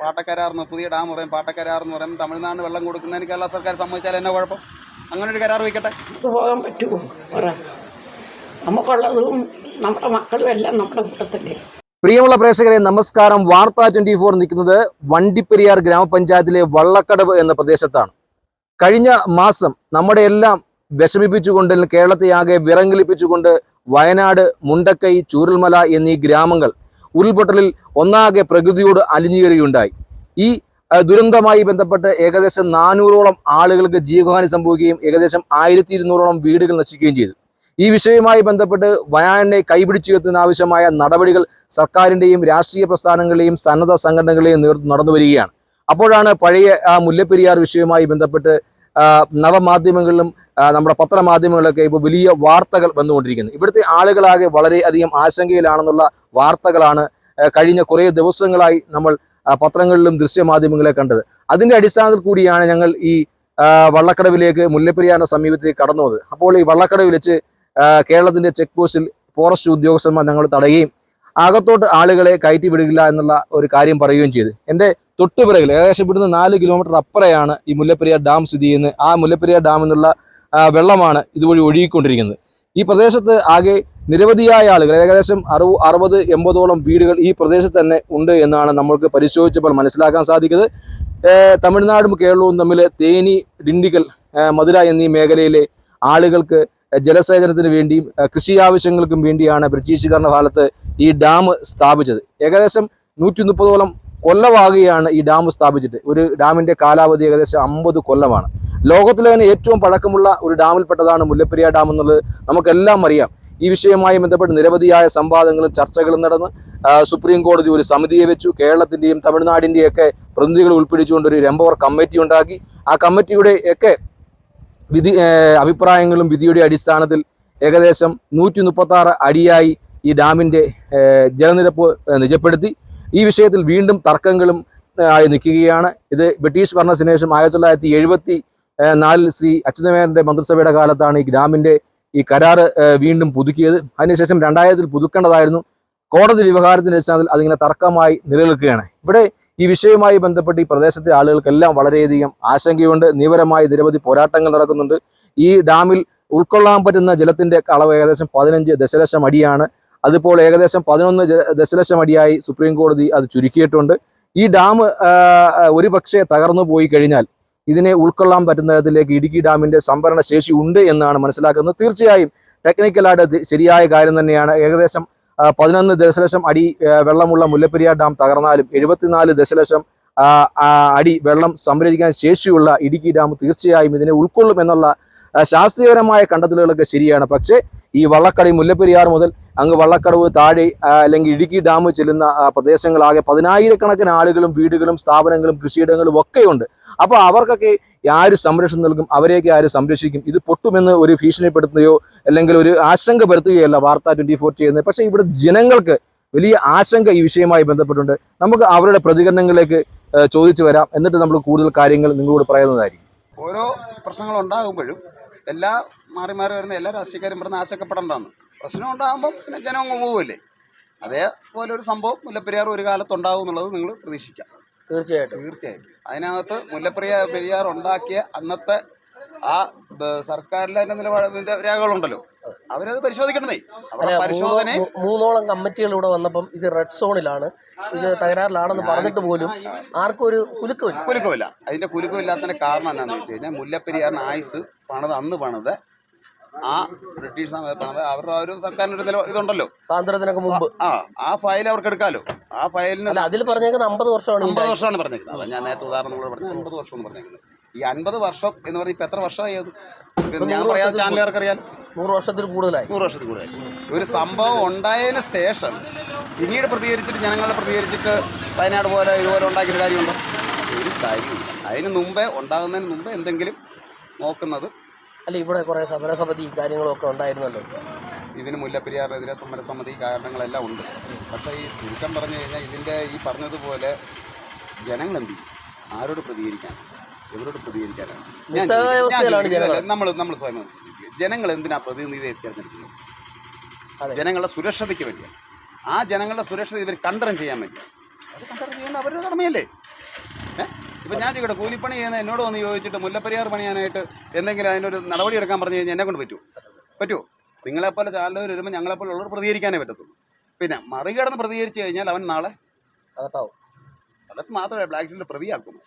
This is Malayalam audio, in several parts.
പാട്ടക്കരാർന്ന് പുതിയ ഡാം പറയും പാട്ടക്കരാർന്ന് പറയും. തമിഴ്നാട് വെള്ളം കൊടുക്കുന്നതിന് കേരള സർക്കാർ സമ്മതിച്ചാൽ എന്നാ കുഴപ്പം? അങ്ങനെ ഒരു കരാർ വയ്ക്കട്ടെ. പോകാൻ പറ്റുമോ? പറ. നമുക്കുള്ളതും നമ്മുടെ മക്കളും എല്ലാം നമ്മുടെ കൂട്ടത്തില്ലേ പ്രിയമുള്ള പ്രേക്ഷകരെ നമസ്കാരം. വാർത്ത ട്വന്റി ഫോർ നിൽക്കുന്നത് വണ്ടിപ്പെരിയാർ ഗ്രാമപഞ്ചായത്തിലെ വള്ളക്കടവ് എന്ന പ്രദേശത്താണ്. കഴിഞ്ഞ മാസം നമ്മുടെ എല്ലാം വിഷമിപ്പിച്ചുകൊണ്ട് കേരളത്തെ ആകെ വിറങ്ങലിപ്പിച്ചുകൊണ്ട് വയനാട് മുണ്ടക്കൈ ചൂരൽമല എന്നീ ഗ്രാമങ്ങൾ ഉരുൾപൊട്ടലിൽ ഒന്നാകെ പ്രകൃതിയോട് അലിഞ്ഞുകയറിയുണ്ടായി. ഈ ദുരന്തമായി ബന്ധപ്പെട്ട് ഏകദേശം നാനൂറോളം ആളുകൾക്ക് ജീവഹാനി സംഭവിക്കുകയും ഏകദേശം ആയിരത്തി ഇരുന്നൂറോളം വീടുകൾ നശിക്കുകയും ചെയ്തു. ഈ വിഷയവുമായി ബന്ധപ്പെട്ട് വയനാടിനെ കൈപിടിച്ചുയർത്തുന്ന ആവശ്യമായ നടപടികൾ സർക്കാരിന്റെയും രാഷ്ട്രീയ പ്രസ്ഥാനങ്ങളുടെയും സന്നദ്ധ സംഘടനകളുടെയും നടന്നു വരികയാണ്. അപ്പോഴാണ് പഴയ ആ മുല്ലപ്പെരിയാർ വിഷയവുമായി ബന്ധപ്പെട്ട് നവമാധ്യമങ്ങളിലും നമ്മുടെ പത്രമാധ്യമങ്ങളിലൊക്കെ ഇപ്പോൾ വലിയ വാർത്തകൾ വന്നുകൊണ്ടിരിക്കുന്നത് ഇവിടുത്തെ ആളുകളാകെ വളരെയധികം ആശങ്കയിലാണെന്നുള്ള വാർത്തകളാണ് കഴിഞ്ഞ കുറേ ദിവസങ്ങളായി നമ്മൾ പത്രങ്ങളിലും ദൃശ്യമാധ്യമങ്ങളെ കണ്ടത്. അതിന്റെ അടിസ്ഥാനത്തിൽ കൂടിയാണ് ഞങ്ങൾ ഈ വള്ളക്കടവിലേക്ക് മുല്ലപ്പെരിയാറിന്റെ സമീപത്തേക്ക് കടന്നു പോകുന്നത് അപ്പോൾ ഈ വള്ളക്കടവിൽ വെച്ച് കേരളത്തിന്റെ ചെക്ക് പോസ്റ്റിൽ ഫോറസ്റ്റ് ഉദ്യോഗസ്ഥന്മാർ ഞങ്ങൾ തടയുകയും അകത്തോട്ട് ആളുകളെ കയറ്റി വിടുകില്ല എന്നുള്ള ഒരു കാര്യം പറയുകയും ചെയ്തു. എന്റെ തൊട്ടുപിറകിൽ ഏകദേശം ഇവിടുന്ന് നാല് കിലോമീറ്റർ അപ്പുറയാണ് ഈ മുല്ലപ്പെരിയാർ ഡാം സ്ഥിതി ചെയ്യുന്നത്. ആ മുല്ലപ്പെരിയാർ ഡാമിൽ നിന്നുള്ള വെള്ളമാണ് ഇതുവഴി ഒഴുകിക്കൊണ്ടിരിക്കുന്നത്. ഈ പ്രദേശത്ത് ആകെ നിരവധിയായ ആളുകൾ ഏകദേശം അറുപ അറുപത് എൺപതോളം വീടുകൾ ഈ പ്രദേശത്ത് തന്നെ ഉണ്ട് എന്നാണ് നമ്മൾക്ക് പരിശോധിച്ചപ്പോൾ മനസ്സിലാക്കാൻ സാധിക്കുന്നത്. തമിഴ്നാടും കേരളവും തമ്മിൽ തേനി ഏർ മധുര എന്നീ മേഖലയിലെ ആളുകൾക്ക് ജലസേചനത്തിന് വേണ്ടിയും കൃഷി ആവശ്യങ്ങൾക്കും വേണ്ടിയാണ് ബ്രിട്ടീഷുകാരുടെ കാലത്ത് ഈ ഡാം സ്ഥാപിച്ചത്. ഏകദേശം നൂറ്റി മുപ്പതോളം കൊല്ലമാകുകയാണ് ഈ ഡാം സ്ഥാപിച്ചിട്ട്. ഒരു ഡാമിന്റെ കാലാവധി ഏകദേശം അമ്പത് കൊല്ലമാണ്. ലോകത്തിലെ തന്നെ ഏറ്റവും പഴക്കമുള്ള ഒരു ഡാമിൽപ്പെട്ടതാണ് മുല്ലപ്പെരിയാർ ഡാം എന്നുള്ളത് നമുക്കെല്ലാം അറിയാം. ഈ വിഷയവുമായി ബന്ധപ്പെട്ട് നിരവധിയായ സംവാദങ്ങളും ചർച്ചകളും നടന്ന് സുപ്രീം കോടതി ഒരു സമിതിയെ വെച്ചു. കേരളത്തിന്റെയും തമിഴ്നാടിന്റെയും ഒക്കെ പ്രതിനിധികൾ ഉൾപ്പെടിച്ചുകൊണ്ട് ഒരു രംബവർ കമ്മിറ്റി ഉണ്ടാക്കി. ആ കമ്മിറ്റിയുടെ ഒക്കെ വിധി അഭിപ്രായങ്ങളും വിധിയുടെ അടിസ്ഥാനത്തിൽ ഏകദേശം നൂറ്റി അടിയായി ഈ ഡാമിന്റെ ജലനിരപ്പ് നിജപ്പെടുത്തി. ഈ വിഷയത്തിൽ വീണ്ടും തർക്കങ്ങളും ആയി നിൽക്കുകയാണ്. ഇത് ബ്രിട്ടീഷ് ഭരണത്തിന് ശേഷം ആയിരത്തി തൊള്ളായിരത്തി എഴുപത്തി നാലിൽ ശ്രീ അച്യുതമേനന്റെ മന്ത്രിസഭയുടെ കാലത്താണ് ഈ ഗ്രാമിന്റെ ഈ കരാറ് വീണ്ടും പുതുക്കിയത്. അതിനുശേഷം രണ്ടായിരത്തിൽ പുതുക്കേണ്ടതായിരുന്നു. കോടതി വ്യവഹാരത്തിന്റെ അടിസ്ഥാനത്തിൽ അതിങ്ങനെ തർക്കമായി നിലനിൽക്കുകയാണ്. ഇവിടെ ഈ വിഷയവുമായി ബന്ധപ്പെട്ട് ഈ പ്രദേശത്തെ ആളുകൾക്കെല്ലാം വളരെയധികം ആശങ്കയുണ്ട്. നിയമപരമായി നിരവധി പോരാട്ടങ്ങൾ നടക്കുന്നുണ്ട്. ഈ ഡാമിൽ ഉൾക്കൊള്ളാൻ പറ്റുന്ന ജലത്തിന്റെ അളവ് ഏകദേശം പതിനഞ്ച് ദശലക്ഷം അടിയാണ്. അതിപ്പോൾ ഏകദേശം പതിനൊന്ന് ദശലക്ഷം അടിയായി സുപ്രീം കോടതി അത് ചുരുക്കിയിട്ടുണ്ട്. ഈ ഡാം ഒരു പക്ഷേ തകർന്നു പോയി കഴിഞ്ഞാൽ ഇതിനെ ഉൾക്കൊള്ളാൻ പറ്റുന്ന തരത്തിലേക്ക് ഇടുക്കി ഡാമിന്റെ സംഭരണ ശേഷി ഉണ്ട് എന്നാണ് മനസ്സിലാക്കുന്നത്. തീർച്ചയായും ടെക്നിക്കലായിട്ട് ശരിയായ കാര്യം തന്നെയാണ്. ഏകദേശം പതിനൊന്ന് ദശലക്ഷം അടി വെള്ളമുള്ള മുല്ലപ്പെരിയാർ ഡാം തകർന്നാലും എഴുപത്തിനാല് ദശലക്ഷം അടി വെള്ളം സംരചിക്കാൻ ശേഷിയുള്ള ഇടുക്കി ഡാം തീർച്ചയായും ഇതിനെ ഉൾക്കൊള്ളും എന്നുള്ള ശാസ്ത്രീയപരമായ കണ്ടെത്തലുകളൊക്കെ ശരിയാണ്. പക്ഷേ ഈ വള്ളക്കടി മുല്ലപ്പെരിയാർ മുതൽ അങ്ങ് വള്ളക്കടവ് താഴെ അല്ലെങ്കിൽ ഇടുക്കി ഡാം ചെല്ലുന്ന പ്രദേശങ്ങളാകെ പതിനായിരക്കണക്കിന് ആളുകളും വീടുകളും സ്ഥാപനങ്ങളും കൃഷിയിടങ്ങളും ഒക്കെയുണ്ട്. അപ്പോൾ അവർക്കൊക്കെ ആര് സംരക്ഷണം നൽകും? അവരെയൊക്കെ ആര് സംരക്ഷിക്കും? ഇത് പൊട്ടുമെന്ന് ഒരു ഭീഷണിപ്പെടുത്തുകയോ അല്ലെങ്കിൽ ഒരു ആശങ്ക പരത്തുകയല്ല വാർത്ത ട്വന്റി ഫോർ ചെയ്യുന്നത്. പക്ഷേ ഇവിടെ ജനങ്ങൾക്ക് വലിയ ആശങ്ക ഈ വിഷയവുമായി ബന്ധപ്പെട്ടുണ്ട്. നമുക്ക് അവരുടെ പ്രതികരണങ്ങളിലേക്ക് ചോദിച്ചു വരാം. എന്നിട്ട് നമ്മൾ കൂടുതൽ കാര്യങ്ങൾ നിങ്ങളോട് പറയുന്നതായിരിക്കും. ഓരോ പ്രശ്നങ്ങൾ ഉണ്ടാകുമ്പോഴും എല്ലാ മാറി മാറി വരുന്ന എല്ലാ രാഷ്ട്രീയക്കാരും ഇവിടുന്ന് ആശങ്കപ്പെടേണ്ടതാണ്. പ്രശ്നം ഉണ്ടാകുമ്പം പിന്നെ ജനം അങ്ങ് പോകില്ലേ അതേപോലെ ഒരു സംഭവം മുല്ലപ്പെരിയാർ ഒരു കാലത്ത് ഉണ്ടാവും എന്നുള്ളത് നിങ്ങൾ പ്രതീക്ഷിക്കാം. തീർച്ചയായിട്ടും. തീർച്ചയായിട്ടും. അതിനകത്ത് മുല്ലപ്പെരിയ പെരിയാർ ഉണ്ടാക്കിയ അന്നത്തെ ആ സർക്കാരിലെ അതിന്റെ നിലപാടിന്റെ രേഖകളുണ്ടല്ലോ. അവരത് പരിശോധിക്കണതേ പരിശോധന മൂന്നോളം കമ്മിറ്റികൾ ഇവിടെ വന്നപ്പം ഇത് റെഡ് സോണിലാണ് ഇത് തകരാറിലാണെന്ന് പറഞ്ഞിട്ട് പോലും ആർക്കും ഒരു കുലുക്കമില്ല. കുലുക്കമില്ല. അതിന്റെ കുലുക്കമില്ലാത്തതിന്റെ കാരണം എന്താണെന്ന് വെച്ച് കഴിഞ്ഞാൽ മുല്ലപ്പെരിയാറിന് ആയുസ് പണിത് അന്ന് പണിത് ആ ബ്രിട്ടീഷ് സമയത്താണ് അവരുടെ ആ ഒരു സർക്കാരിന്റെ ഒരു നില ഇതുണ്ടല്ലോ. സ്വാതന്ത്ര്യത്തിനൊക്കെ മുമ്പ്. ആ ആ ഫയൽ അവർക്ക് എടുക്കാലോ. ആ ഫയലിന് അല്ല അതിൽ പറഞ്ഞേക്കുന്നത് അമ്പത് വർഷമാണ് അമ്പത് വർഷമാണ് പറഞ്ഞേക്കുന്നത്. അതാ ഞാൻ നേരത്തെ ഉദാഹരണം കൂടെ പറഞ്ഞത്. അമ്പത് വർഷം എന്ന് പറഞ്ഞേക്കുന്നത്. ഈ അൻപത് വർഷം എന്ന് പറഞ്ഞാൽ ഇപ്പൊ എത്ര വർഷമായി അത്? ഇത് ഞാൻ നൂറ് പറയാത്ത വർഷത്തിൽ ചാനലുകാർക്ക് അറിയാം നൂറ് വർഷത്തിൽ കൂടുതലായി. നൂറ് വർഷത്തിൽ കൂടുതൽ ഒരു സംഭവം ഉണ്ടായതിന് ശേഷം പിന്നീട് പ്രതികരിച്ചിട്ട് ജനങ്ങളെ പ്രതികരിച്ചിട്ട് വയനാട് പോലെ ഇതുപോലെ ഉണ്ടാക്കിയൊരു കാര്യമുണ്ടോ? ഒരു കാര്യമില്ല. അതിന് മുമ്പേ ഉണ്ടാകുന്നതിന് മുമ്പേ എന്തെങ്കിലും നോക്കുന്നത് അല്ല ഇവിടെ കുറെ സമരസമിതി കാര്യങ്ങളും ഒക്കെ ഉണ്ടായിരുന്നല്ലോ. ഇതിന് മുല്ലപ്പെരിയാറിനെതിരെ സമരസമിതി കാരണങ്ങളെല്ലാം ഉണ്ട്. പക്ഷേ ഈ ചുരുക്കം പറഞ്ഞു കഴിഞ്ഞാൽ ഇതിന്റെ ഈ പറഞ്ഞതുപോലെ ജനങ്ങൾ എന്ത് ചെയ്യും? ആരോട് പ്രതികരിക്കാൻ? എവരോട് പ്രതികരിക്കാനാണ്. നമ്മൾ നമ്മൾ സ്വയം. ജനങ്ങൾ എന്തിനാ പ്രതിനിധിയെ തിരഞ്ഞെടുക്കുന്നത്? അതെ. ജനങ്ങളുടെ സുരക്ഷതയ്ക്ക് വേണ്ടിയാണ്. ആ ജനങ്ങളുടെ സുരക്ഷ ഇവർ കണ്ടനം ചെയ്യാൻ വേണ്ടി അത് കണ്ടനം ചെയ്യേണ്ട അവരുടെ കടമയല്ലേ ഏഹ് ഇപ്പം ഞാൻ ചോദിക്കട്ടെ കൂലിപ്പണി ചെയ്യുന്ന എന്നോട് വന്ന് ചോദിച്ചിട്ട് മുല്ലപ്പെരിയാർ പണിയാനായിട്ട് എന്തെങ്കിലും അതിനൊരു നടപടി എടുക്കാൻ പറഞ്ഞു കഴിഞ്ഞാൽ എന്നെ കൊണ്ട് പറ്റുമോ? പറ്റുമോ? നിങ്ങളെപ്പോലെ ചാനലുകാർ വരുമ്പോൾ ഞങ്ങളെപ്പോലെ ഉള്ളവർ പ്രതികരിക്കാനേ പറ്റത്തുള്ളൂ. പിന്നെ മറികടന്ന് പ്രതികരിച്ചു കഴിഞ്ഞാൽ അവൻ നാളെ അകത്താവും. അകത്ത് മാത്രമേ ബ്ലാക്ക് ലിസ്റ്റിൽ പ്രതിയാക്കും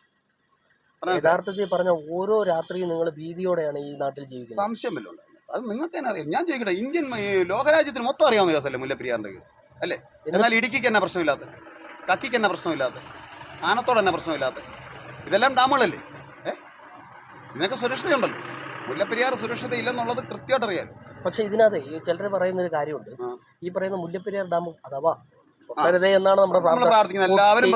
യഥാർത്ഥത്തിൽ പറഞ്ഞ ഓരോ രാത്രിയും നിങ്ങൾ ഭീതിയോടെയാണ് ഈ നാട്ടിൽ ജീവിക്കുന്നത്. സംശയം വല്ലതും അത് നിങ്ങൾക്ക് തന്നെ അറിയാം. ഞാൻ ചോദിക്കട്ടെ ഇന്ത്യൻ ലോകരാജ്യത്തിന് മൊത്തം അറിയാവുന്ന കേസല്ലേ മുല്ലപ്പെരിയാറിന്റെ കേസ്? അല്ലേ? എന്നാൽ ഇടുക്കിക്ക് തന്നെ പ്രശ്നമില്ലാത്ത കക്കിക്ക് തന്നെ പ്രശ്നമില്ലാത്ത ആനത്തോടെ തന്നെ പ്രശ്നമില്ലാത്ത ഇതെല്ലാം ഡാമുകളല്ലേ? ഏ? ഇതിനൊക്കെ സുരക്ഷിതയുണ്ടല്ലോ. മുല്ലപ്പെരിയാർ സുരക്ഷിത ഇല്ലെന്നുള്ളത് കൃത്യമായിട്ട് അറിയാം പക്ഷെ ഇതിനകത്ത് ഈ ചിലർ പറയുന്ന ഒരു കാര്യമുണ്ട് ഈ പറയുന്ന മുല്ലപ്പെരിയാർ ഡാം അഥവാ പൊട്ടരുതേ എന്നാണ് നമ്മുടെ നമ്മൾ പ്രാർത്ഥിക്കുന്ന എല്ലാവരും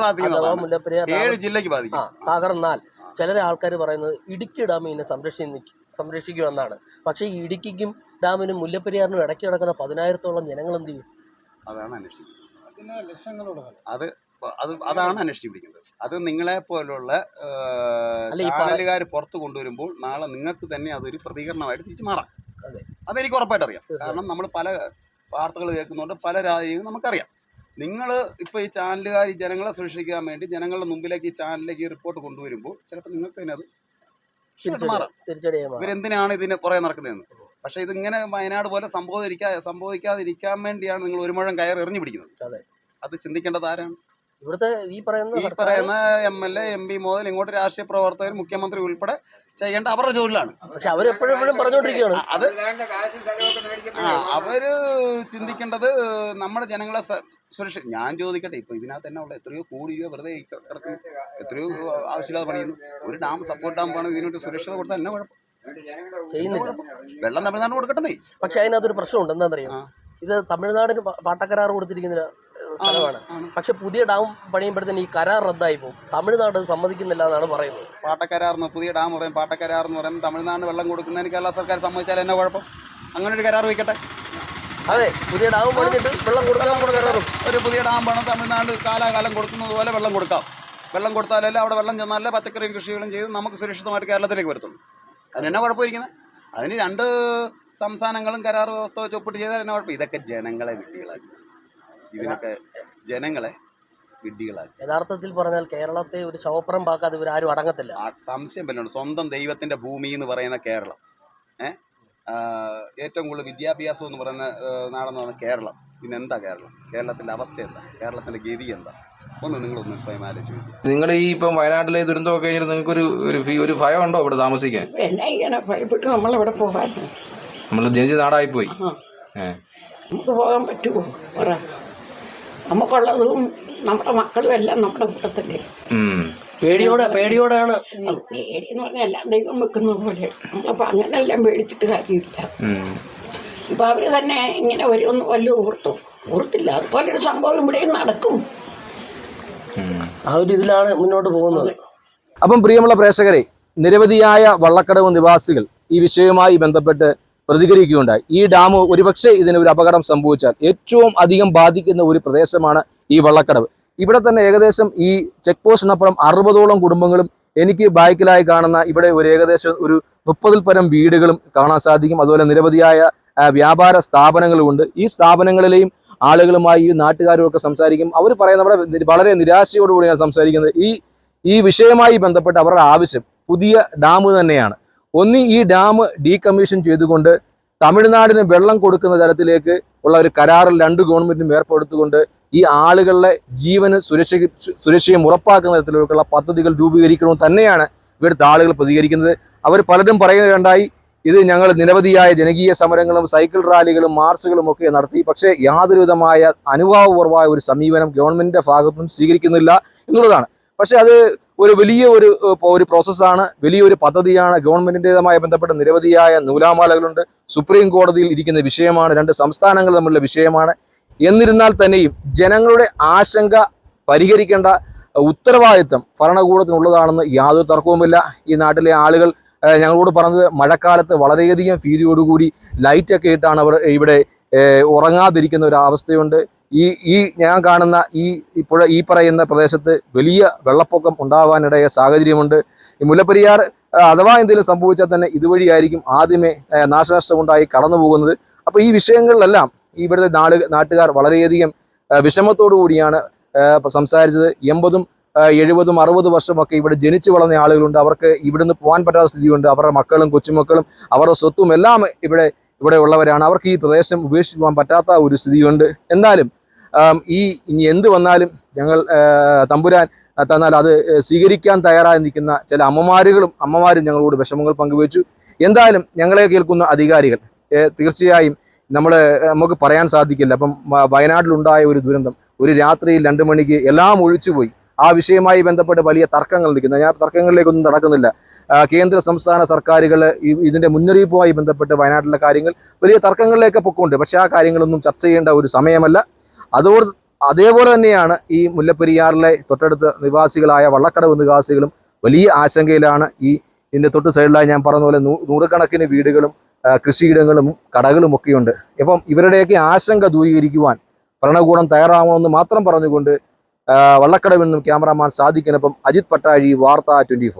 മുല്ലപ്പെരിയാർ ഏഴ് ജില്ലയ്ക്ക് ആ ബാധിക്കും തകർന്നാൽ ചില ആൾക്കാർ പറയുന്നത് ഇടുക്കി ഡാം ഇതിനെ സംരക്ഷി സംരക്ഷിക്കുമെന്നാണ്. പക്ഷേ ഈ ഇടുക്കിക്കും ഡാമിനും മുല്ലപ്പെരിയാറിനും ഇടയ്ക്ക് കിടക്കുന്ന പതിനായിരത്തോളം ജനങ്ങൾ എന്ത് ചെയ്യും? അതാണ് അന്വേഷിക്കുന്നത്. അത് അത് അതാണ് അന്വേഷിപ്പിക്കുന്നത് അത് നിങ്ങളെ പോലുള്ള ചാനലുകാർ പുറത്തു കൊണ്ടുവരുമ്പോൾ നാളെ നിങ്ങൾക്ക് തന്നെ അതൊരു പ്രതികരണമായിട്ട് തിരിച്ചു മാറാം. അതെ. അതെനിക്ക് ഉറപ്പായിട്ട് അറിയാം കാരണം നമ്മൾ പല വാർത്തകൾ കേൾക്കുന്നുണ്ട് പല രാജ്യങ്ങളും നമുക്കറിയാം. നിങ്ങൾ ഇപ്പോൾ ഈ ചാനലുകാർ ഈ ജനങ്ങളെ സുരക്ഷിക്കാൻ വേണ്ടി ജനങ്ങളുടെ മുമ്പിലേക്ക് ഈ ചാനലിലേക്ക് ഈ റിപ്പോർട്ട് കൊണ്ടുവരുമ്പോൾ ചിലപ്പോൾ നിങ്ങൾക്ക് തന്നെ അത് മാറാം. ഇവരെന്തിനാണ് ഇതിന് പുറകെ നടക്കുന്നതെന്ന്? പക്ഷേ ഇതിങ്ങനെ വയനാട് പോലെ സംഭവിക്കാ സംഭവിക്കാതിരിക്കാൻ വേണ്ടിയാണ് നിങ്ങൾ ഒരു മുഴം കയർ എറിഞ്ഞു പിടിക്കുന്നത്. അത് ചിന്തിക്കേണ്ടത് ആരാണ്? ഇവിടുത്തെ ഈ പറയുന്ന ഈ പറയുന്ന M L A M P മുതൽ ഇങ്ങോട്ട് രാഷ്ട്രീയ പ്രവർത്തകർ മുഖ്യമന്ത്രി ഉൾപ്പെടെ ചെയ്യേണ്ട അവരുടെ ജോലിയിലാണ്. പക്ഷെ അവർ എപ്പോഴും പറഞ്ഞുകൊണ്ടിരിക്കുകയാണ് അത് അവർ ചിന്തിക്കേണ്ടത് നമ്മുടെ ജനങ്ങളെ സുരക്ഷ ഞാൻ ചോദിക്കട്ടെ ഇപ്പൊ ഇതിനകത്ത് തന്നെ ഉള്ള എത്രയോ കോടി രൂപ വെറുതെ കിടക്കുന്നു എത്രയോ ആവശ്യമില്ലാതെ പണിയുന്നു. ഒരു ഡാം സപ്പോർട്ട് ഡാം പണിത് ഇതിനൊരു സുരക്ഷ കൊടുത്താൽ എന്നെ കുഴപ്പം? ചെയ്യുന്നില്ല. വെള്ളം തമിഴ്നാട് കൊടുക്കട്ടെ പക്ഷെ അതിനകത്തൊരു പ്രശ്നമുണ്ട് എന്താണെന്നറിയോ. ഇത് തമിഴ്നാടിന് പാട്ടക്കരാർ കൊടുത്തിരിക്കുന്ന ഏഹ്, സ്ഥലമാണ്. പക്ഷെ പുതിയ ഡാം പണിയുമ്പോഴത്തേന് ഈ കരാർ റദ്ദായി പോകും. തമിഴ്നാട് സമ്മതിക്കുന്നില്ല എന്നാണ് പറയുന്നത്. പാട്ടക്കരാർ എന്ന് പുതിയ ഡാം പറയും പാട്ടക്കരാർ എന്ന് പറയും തമിഴ്നാട് വെള്ളം കൊടുക്കുന്നതിന് കേരള സർക്കാർ സമ്മതിച്ചാൽ എന്നാ കുഴപ്പം? അങ്ങനെ ഒരു കരാർ വയ്ക്കട്ടെ. അതെ പുതിയ ഡാം പണിഞ്ഞിട്ട് വെള്ളം കൊടുക്കാൻ കൂടെ കരാറും ഒരു പുതിയ ഡാം പണം തമിഴ്നാട് കാലാകാലം കൊടുക്കുന്നത് പോലെ വെള്ളം കൊടുക്കാം. വെള്ളം കൊടുത്താലല്ലേ അവിടെ വെള്ളം ചെന്നാലേ പച്ചക്കറിയും കൃഷികളും ചെയ്ത് നമുക്ക് സുരക്ഷിതമായിട്ട് കേരളത്തിലേക്ക് വരത്തുള്ളൂ. അതിന് എന്നാ കുഴപ്പമിരിക്കുന്നത് അതിന് രണ്ട് സംസ്ഥാനങ്ങളും കരാർ വ്യവസ്ഥ വെച്ച് ഒപ്പിട്ട് ചെയ്താൽ എന്നാ കുഴപ്പം? ഇതൊക്കെ ജനങ്ങളെ വിഡ്ഢികളാക്കി. ഇതിനൊക്കെ ജനങ്ങളെ വിഡ്ഢികളാക്കി. യഥാർത്ഥത്തിൽ പറഞ്ഞാൽ കേരളത്തെ ഒരു ശവപ്പറമ്പാക്കാതെ ഇവരാരും അടങ്ങത്തില്ല. ആ സംശയം വല്ലുണ്ട് സ്വന്തം ദൈവത്തിന്റെ ഭൂമി എന്ന് പറയുന്ന കേരളം. ഏ? ഏറ്റവും കൂടുതൽ വിദ്യാഭ്യാസം എന്ന് പറയുന്ന നാടെന്ന് പറഞ്ഞാൽ കേരളം. പിന്നെ എന്താ കേരളം? കേരളത്തിന്റെ അവസ്ഥ എന്താ? കേരളത്തിന്റെ ഗതി എന്താ? ഒന്ന് നിങ്ങളൊന്ന് സ്വയം ആലോചിച്ചു നിങ്ങൾ ഈ ഇപ്പം വയനാട്ടിലെ ദുരന്തമൊക്കെ കഴിഞ്ഞിട്ട് നിങ്ങൾക്ക് ഒരു ഒരു ഭയം ഉണ്ടോ ഇവിടെ താമസിക്കാൻ? എന്നെ ഇങ്ങനെ ഭയപ്പെട്ട് നമ്മളെവിടെ പോകാൻ നമ്മൾ ജനിച്ച നാടായി പോയി. നമുക്ക് പോകാൻ പറ്റുമോ? പറ. നമുക്കുള്ളതും നമ്മുടെ മക്കളും എല്ലാം നമ്മുടെ കൂട്ടത്തില്ലേ. പേടിയോടെ പേടിയോടെയാണ്. പേടി എന്ന് പറഞ്ഞാൽ എല്ലാം ദൈവം വെക്കുന്ന പോലെ. നമ്മളിപ്പോൾ അങ്ങനെല്ലാം പേടിച്ചിട്ട് കാര്യമില്ല. ഇപ്പൊ അവർ തന്നെ ഇങ്ങനെ വരുമെന്ന് വല്ല ഓർത്തു. ഓർത്തില്ല. അതുപോലെ ഒരു സംഭവം ഇവിടെയും നടക്കും. ആ ഒരു ഇതിലാണ് മുന്നോട്ട് പോകുന്നത്. അപ്പം പ്രിയമുള്ള പ്രേക്ഷകരെ നിരവധിയായ വള്ളക്കടവ് നിവാസികൾ ഈ വിഷയവുമായി ബന്ധപ്പെട്ട് പ്രതികരിക്കുകയുണ്ടായി. ഈ ഡാം ഒരുപക്ഷെ ഇതിന് ഒരു അപകടം സംഭവിച്ചാൽ ഏറ്റവും അധികം ബാധിക്കുന്ന ഒരു പ്രദേശമാണ് ഈ വള്ളക്കടവ്. ഇവിടെ തന്നെ ഏകദേശം ഈ ചെക്ക് പോസ്റ്റിനപ്പുറം അറുപതോളം കുടുംബങ്ങളും എനിക്ക് ബാക്കിലായി കാണുന്ന ഇവിടെ ഒരു ഏകദേശം ഒരു മുപ്പതിൽ പരം വീടുകളും കാണാൻ സാധിക്കും. അതുപോലെ നിരവധിയായ വ്യാപാര സ്ഥാപനങ്ങളുമുണ്ട്. ഈ സ്ഥാപനങ്ങളിലെയും ആളുകളുമായി ഈ നാട്ടുകാരുമൊക്കെ സംസാരിക്കും. അവർ പറയുന്ന നി- വളരെ നിരാശയോടുകൂടി ഞാൻ സംസാരിക്കുന്നത് ഈ ഈ വിഷയമായി ബന്ധപ്പെട്ട് അവരുടെ ആവശ്യം പുതിയ ഡാം തന്നെയാണ്. ഒന്ന് ഈ ഡാം ഡീകമ്മീഷൻ ചെയ്തുകൊണ്ട് തമിഴ്നാടിന് വെള്ളം കൊടുക്കുന്ന തരത്തിലേക്ക് ഉള്ള ഒരു കരാറിൽ രണ്ട് ഗവൺമെന്റും ഏർപ്പെടുത്തുകൊണ്ട് ഈ ആളുകളുടെ ജീവന് സുരക്ഷ സുരക്ഷയും ഉറപ്പാക്കുന്ന തരത്തിലേക്കുള്ള പദ്ധതികൾ രൂപീകരിക്കണമെന്ന് തന്നെയാണ് ഇവിടുത്തെ ആളുകൾ പ്രതികരിക്കുന്നത്. അവർ പലരും പറയുകയുണ്ടായി ഇത് ഞങ്ങൾ നിരവധിയായ ജനകീയ സമരങ്ങളും സൈക്കിൾ റാലികളും മാർച്ചുകളും ഒക്കെ നടത്തി. പക്ഷേ യാതൊരുവിധമായ അനുഭാവപൂർവമായ ഒരു സമീപനം ഗവൺമെന്റിന്റെ ഭാഗത്തുനിന്നും സ്വീകരിക്കുന്നില്ല എന്നുള്ളതാണ്. പക്ഷേ അത് ഒരു വലിയ ഒരു ഒരു പ്രോസസ്സാണ് വലിയൊരു പദ്ധതിയാണ് ഗവൺമെന്റിന്റെതുമായി ബന്ധപ്പെട്ട നിരവധിയായ നൂലാമാലകളുണ്ട് സുപ്രീം കോടതിയിൽ ഇരിക്കുന്ന വിഷയമാണ് രണ്ട് സംസ്ഥാനങ്ങൾ തമ്മിലുള്ള വിഷയമാണ്. എന്നിരുന്നാൽ തന്നെയും ജനങ്ങളുടെ ആശങ്ക പരിഹരിക്കേണ്ട ഉത്തരവാദിത്തം ഭരണകൂടത്തിനുള്ളതാണെന്ന് യാതൊരു തർക്കവുമില്ല. ഈ നാട്ടിലെ ആളുകൾ ഞങ്ങളോട് പറഞ്ഞത് മഴക്കാലത്ത് വളരെയധികം ഭീതിയോടുകൂടി ലൈറ്റൊക്കെ ഇട്ടാണ് അവർ ഇവിടെ ഉറങ്ങാതിരിക്കുന്ന ഒരു അവസ്ഥയുണ്ട്. ഈ ഈ ഞാൻ കാണുന്ന ഈ ഇപ്പോഴ ഈ പറയുന്ന പ്രദേശത്ത് വലിയ വെള്ളപ്പൊക്കം ഉണ്ടാവാനിടയ സാഹചര്യമുണ്ട്. ഈ മുല്ലപ്പെരിയാർ അഥവാ എന്തെങ്കിലും സംഭവിച്ചാൽ തന്നെ ഇതുവഴിയായിരിക്കും ആദ്യമേ നാശനഷ്ടമുണ്ടായി കടന്നു പോകുന്നത്. അപ്പോൾ ഈ വിഷയങ്ങളിലെല്ലാം ഇവിടുത്തെ നാട് നാട്ടുകാർ വളരെയധികം വിഷമത്തോടു കൂടിയാണ് സംസാരിച്ചത്. എൺപതും എഴുപതും അറുപത് വർഷമൊക്കെ ഇവിടെ ജനിച്ചു വളർന്ന ആളുകളുണ്ട്. അവർക്ക് ഇവിടുന്ന് പോകാൻ പറ്റാത്ത സ്ഥിതിയുണ്ട്. അവരുടെ മക്കളും കൊച്ചുമക്കളും അവരുടെ സ്വത്തും എല്ലാം ഇവിടെ ഇവിടെ ഉള്ളവരാണ് അവർക്ക് ഈ പ്രദേശം ഉപേക്ഷിച്ച് പോകാൻ പറ്റാത്ത ഒരു സ്ഥിതിയുണ്ട്. എന്നാലും ഈ ഇനി എന്ത് വന്നാലും ഞങ്ങൾ തമ്പുരാൻ തന്നാൽ അത് സ്വീകരിക്കാൻ തയ്യാറായി നിൽക്കുന്ന ചില അമ്മമാരുകളും അമ്മമാരും ഞങ്ങളോട് വിഷമങ്ങൾ പങ്കുവച്ചു. എന്തായാലും ഞങ്ങളെ കേൾക്കുന്ന അധികാരികൾ തീർച്ചയായും നമ്മൾ നമുക്ക് പറയാൻ സാധിക്കില്ല. അപ്പം വയനാട്ടിലുണ്ടായ ഒരു ദുരന്തം ഒരു രാത്രിയിൽ രണ്ട് മണിക്ക് എല്ലാം ഒഴിച്ചുപോയി. ആ വിഷയവുമായി ബന്ധപ്പെട്ട് വലിയ തർക്കങ്ങൾ നിൽക്കുന്നത് ഞാൻ തർക്കങ്ങളിലേക്കൊന്നും നടക്കുന്നില്ല. കേന്ദ്ര സംസ്ഥാന സർക്കാരുകൾ ഇതിന്റെ മുന്നറിയിപ്പുമായി ബന്ധപ്പെട്ട് വയനാട്ടിലെ കാര്യങ്ങൾ വലിയ തർക്കങ്ങളിലേക്ക് പൊക്കമുണ്ട് പക്ഷേ ആ കാര്യങ്ങളൊന്നും ചർച്ച ചെയ്യേണ്ട ഒരു സമയമല്ല. അതോട് അതേപോലെ തന്നെയാണ് ഈ മുല്ലപ്പെരിയാറിലെ തൊട്ടടുത്ത നിവാസികളായ വള്ളക്കടവ് നിവാസികളും വലിയ ആശങ്കയിലാണ് ഈ ഇതിന്റെ തൊട്ട് സൈഡിലായി ഞാൻ പറഞ്ഞ പോലെ നൂറുകണക്കിന് വീടുകളും കൃഷിയിടങ്ങളും കടകളും ഒക്കെയുണ്ട്. അപ്പം ഇവരുടെയൊക്കെ ആശങ്ക ദൂരീകരിക്കുവാൻ ഭരണകൂടം തയ്യാറാവണമെന്ന് മാത്രം പറഞ്ഞുകൊണ്ട് വള്ളക്കടവിൽ നിന്നും ക്യാമറാമാൻ സാദിഖിനൊപ്പം അജിത് പട്ടാഴി വാർത്ത ട്വന്റി